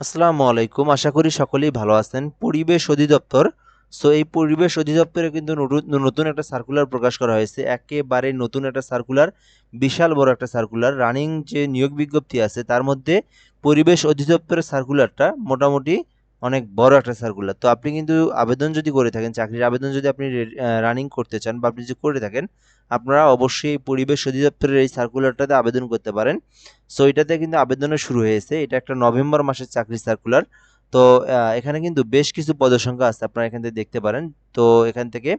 আসসালামু আলাইকুম। আশা করি সকলেই ভালো আছেন। পরিবেশ অধিদপ্তর সো এই পরিবেশ অধিদপ্তরে কিন্তু নতু- নতুন একটা সার্কুলার প্রকাশ করা হয়েছে। একেবারে নতুন একটা সার্কুলার বিশাল বড় একটা সার্কুলার রানিং যে নিয়োগ বিজ্ঞপ্তি আছে, তার মধ্যে পরিবেশ অধিদপ্তরের সার্কুলারটা মোটামুটি অনেক বড় একটা সার্কুলার তো আপনি কিন্তু আবেদন যদি করে থাকেন, চাকরির আবেদন যদি আপনি রানিং করতে চান বা আপনি যদি করে থাকেন, আপনারা অবশ্যই পরিবেশ অধিদপ্তরের এই সার্কুলারটাতে আবেদন করতে পারেন। সো এটাতে কিন্তু আবেদনও শুরু হয়েছে। এটা একটা নভেম্বর মাসের চাকরি সার্কুলার তো এখানে কিন্তু বেশ কিছু পদসংখ্যা আছে, আপনারা এখান থেকে দেখতে পারেন। তো এখান থেকে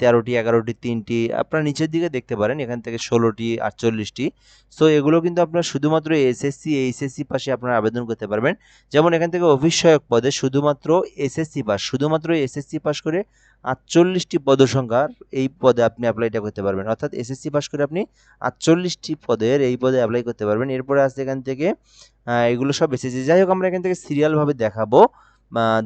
তেরোটি, এগারোটি, তিনটি, আপনারা নিচের দিকে দেখতে পারেন, এখান থেকে ষোলোটি, আটচল্লিশটি। সো এগুলো কিন্তু আপনারা শুধুমাত্র এসএসসি এইচএসসি পাশে আপনারা আবেদন করতে পারবেন। যেমন এখান থেকে সহায়ক পদে শুধুমাত্র এসএসসি পাস, শুধুমাত্র এসএসসি পাস করে আটচল্লিশটি পদসংখ্যার এই পদে আপনি অ্যাপ্লাইটা করতে পারবেন। অর্থাৎ এসএসসি পাস করে আপনি আটচল্লিশটি পদের এই পদে অ্যাপ্লাই করতে পারবেন। এরপরে আছে এখান থেকে এগুলো সব এসেছে যাই হোক, আমরা এখান থেকে সিরিয়ালভাবে দেখাবো।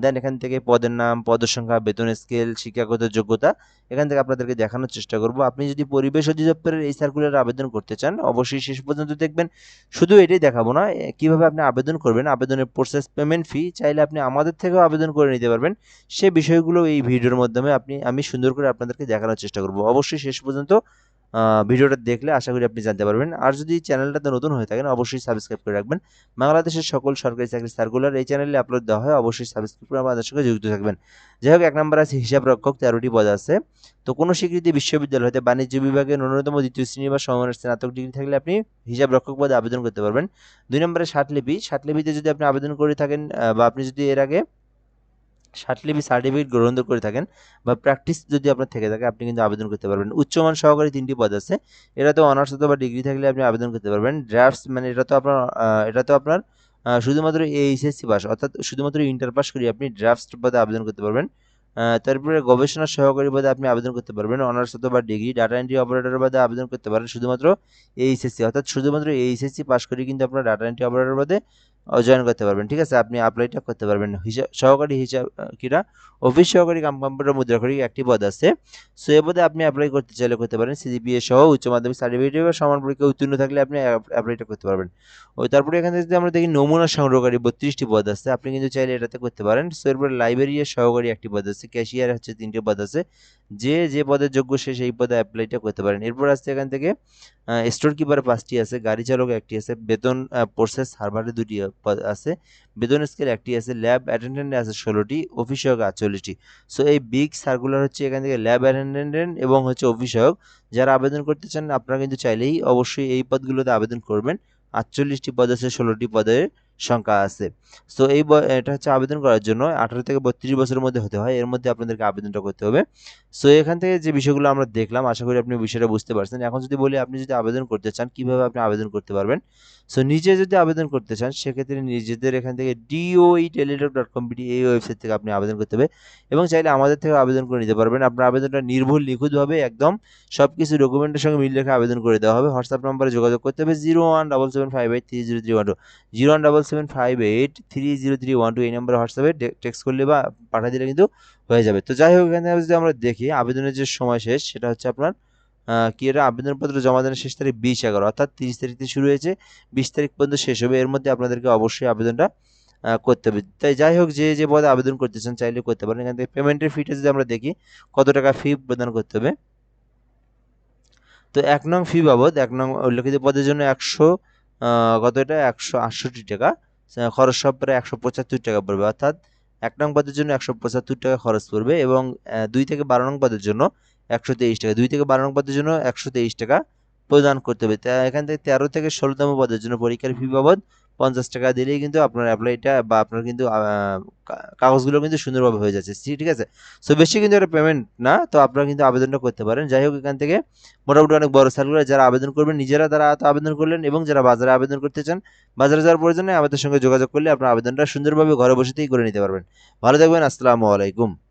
দেন এখান থেকে পদের নাম, পদের সংখ্যা, বেতন স্কেল শিক্ষাগত যোগ্যতা, এখান থেকে আপনাদেরকে দেখানোর চেষ্টা করব। আপনি যদি পরিবেশ অধিদপ্তরের এই সার্কুলারে আবেদন করতে চান, অবশ্যই শেষ পর্যন্ত দেখবেন। শুধু এটাই দেখাবো না কীভাবে আপনি আবেদন করবেন, আবেদনের প্রসেস পেমেন্ট ফি চাইলে আপনি আমাদের থেকেও আবেদন করে নিতে পারবেন। সে বিষয়গুলো এই ভিডিওর মাধ্যমে আপনি, আমি সুন্দর করে আপনাদেরকে দেখানোর চেষ্টা করব। অবশ্যই শেষ পর্যন্ত ভিডিওটা দেখলে আশা করি আপনি জানতে পারবেন। আর যদি চ্যানেলটাতে নতুন হয়ে থাকেন, অবশ্যই সাবস্ক্রাইব করে রাখবেন। বাংলাদেশের সকল সরকারি চাকরির সার্কুলার এই চ্যানেলে আপলোড দেওয়া হয়, অবশ্যই সাবস্ক্রাইব করে আমাদের সঙ্গে যুক্ত থাকবেন। যাই হোক, এক নম্বর আছে হিসাব রক্ষক, তেরোটি পদ আছে। তো কোনো স্বীকৃতি বিশ্ববিদ্যালয় হতে বাণিজ্য বিভাগে ন্যূনতম দ্বিতীয় শ্রেণি বা সমমানের স্নাতক ডিগ্রি থাকলে আপনি হিসাব রক্ষক পদে আবেদন করতে পারবেন। দুই নম্বরে ষাটলিপি ষাটলিপিতে যদি আপনি আবেদন করে থাকেন বা আপনি যদি এর আগে ষাটলিপি সার্টিফিকেট গ্রহণ করে থাকেন বা প্র্যাকটিস যদি আপনার থেকে থাকে, আপনি কিন্তু আবেদন করতে পারবেন। উচ্চমান সহকারী তিনটি পদ আছে। এটা তো অনার্স অথবা ডিগ্রি থাকলে আপনি আবেদন করতে পারবেন। ড্রাফটস মানে এটা তো আপনার এটা তো আপনার শুধুমাত্র এইচএসসি পাস অর্থাৎ শুধুমাত্র ইন্টার পাস করে আপনি ড্রাফটস পদে আবেদন করতে পারবেন। তারপরে গবেষণা সহকারী পদে আপনি আবেদন করতে পারবেন। অনার্স অথবা ডিগ্রি ডাটা এন্ট্রি অপারেটর পদে আবেদন করতে পারেন শুধুমাত্র এইচএসসি অর্থাৎ শুধুমাত্র এইচএসসি পাস করে কিন্তু আপনার ডাটা এন্ট্রি অপারেটর পদে জয়েন করতে পারবেন, ঠিক আছে? আপনি অ্যাপ্লাইটা করতে পারবেন। হিসাব সহকারী হিসাব কিরা? অফিস সহকারী কাম কম্পিউটার মুদ্রাক্ষরিক একটি পদ আছে। সো, এ পদে আপনি অ্যাপ্লাই করতে চাইলে করতে পারেন সিজিপিএ সহ উচ্চ মাধ্যমিক সার্টিফিকেট বা সমান পরীক্ষা উত্তীর্ণ থাকলে আপনি অ্যাপ্লাইটা করতে পারবেন। ওই তারপরে এখানে যদি আমরা দেখি নমুনা সংগ্রহকারী বত্রিশটি পদ আছে, আপনি কিন্তু চাইলে এটাতে করতে পারেন। সো, এরপরে লাইব্রেরিয়ার সহকারী একটি পদ আছে ক্যাশিয়ার হচ্ছে তিনটি পদ আছে। যে যে পদের যোগ্য সে সেই পদে অ্যাপ্লাইটা করতে পারেন। এরপর আসছে এখান থেকে স্টোর কিপার পাঁচটি আছে, গাড়ি চালক একটি আছে, বেতন প্রসেস সার্ভারে দুটি আছে। বেতন স্কেল একটি আছে ল্যাব অ্যাটেন্ডেন্ট আছে ষোলোটি অফিস সহক আটচল্লিশটি। সো এই বিগ সার্কুলার হচ্ছে এখান থেকে ল্যাব অ্যাটেন্ডেন্ট এবং হচ্ছে অফিস সহক যারা আবেদন করতে চান, আপনারা কিন্তু চাইলেই অবশ্যই এই পদগুলোতে আবেদন করবেন। আটচল্লিশটি পদ আছে, ষোলোটি পদের সংখ্যা আছে। সো এই এটা হচ্ছে আবেদন করার জন্য আঠারো থেকে বত্রিশ বছরের মধ্যে হতে হয়। এর মধ্যে আপনাদেরকে আবেদনটা করতে হবে। সো এখান থেকে যে বিষয়গুলো আমরা দেখলাম, আশা করি আপনি বিষয়টা বুঝতে পারছেন। এখন যদি বলি, আপনি যদি আবেদন করতে চান, কীভাবে আপনি আবেদন করতে পারবেন? সো নিজে যদি আবেদন করতে চান, সেক্ষেত্রে নিজেদের এখান থেকে ডিওই টেলিটক ডট কম এই ওয়েবসাইট থেকে আপনি আবেদন করতে হবে। এবং চাইলে আমাদের থেকে আবেদন করে নিতে পারবেন। আপনার আবেদনটা নির্ভুল, নিখুঁতভাবে একদম সব কিছু ডকুমেন্টের সঙ্গে মিল রেখে আবেদন করে দেওয়া হবে। হোয়াটসঅ্যাপ নম্বরে যোগাযোগ করতে হবে zero one double seven five eight three zero three one two zero one double seven five eight three zero three one two এই নম্বরে হোয়াটসঅ্যাপে টেক্সট করলে বা পাঠিয়ে দিলে কিন্তু হয়ে যাবে। তো যাই হোক, এখানে যদি আমরা দেখি, আবেদনের যে সময় শেষ, সেটা হচ্ছে আপনার কি এটা? আবেদনপত্র জমা দেওয়ার শেষ তারিখ বিশ এগারো, অর্থাৎ তিরিশ তারিখ থেকে শুরু হয়েছে। বিশ তারিখ পর্যন্ত শেষ হবে। এর মধ্যে আপনাদেরকে অবশ্যই আবেদনটা করতে হবে। তাই যাই হোক, যে যে পদে আবেদন করতে চান, চাইলে করতে পারেন। এখান থেকে পেমেন্টের ফিটা যদি আমরা দেখি, কত টাকা ফি প্রদান করতে হবে? তো এক নং ফি বাবদ, এক নং উল্লেখিত পদের জন্য একশো কত এটা? একশো আটষট্টি টাকা। খরচ সব প্রায় একশো পঁচাত্তর টাকা পড়বে। অর্থাৎ এক নং পদের জন্য একশো পঁচাত্তর টাকা খরচ পড়বে এবং দুই থেকে বারো নং পদের জন্য একশো তেইশ টাকা। দুই থেকে বারো নং পদের জন্য একশো তেইশ টাকা প্রদান করতে হবে। এখান থেকে তেরো থেকে ষোলোতম পদের জন্য পরীক্ষার ফি বাবদ পঞ্চাশ টাকা দিলেই কিন্তু আপনার অ্যাপ্লাইটা বা আপনার কিন্তু কাগজগুলো কিন্তু সুন্দরভাবে হয়ে যাচ্ছে। ঠিক আছে? সো বেশি কিন্তু একটা পেমেন্ট না, তো আপনারা কিন্তু আবেদনটা করতে পারেন। যাই হোক, এখান থেকে মোটামুটি অনেক বড় সার্কুলার যারা আবেদন করবেন, নিজেরা তারা আবেদন করলেন এবং যারা বাজারে আবেদন করতে চান, বাজারে যাওয়ার প্রয়োজনে আমাদের সঙ্গে যোগাযোগ করলে আপনার আবেদনটা সুন্দরভাবে ঘরে বসেতেই করে নিতে পারবেন। ভালো থাকবেন, আসসালামু আলাইকুম।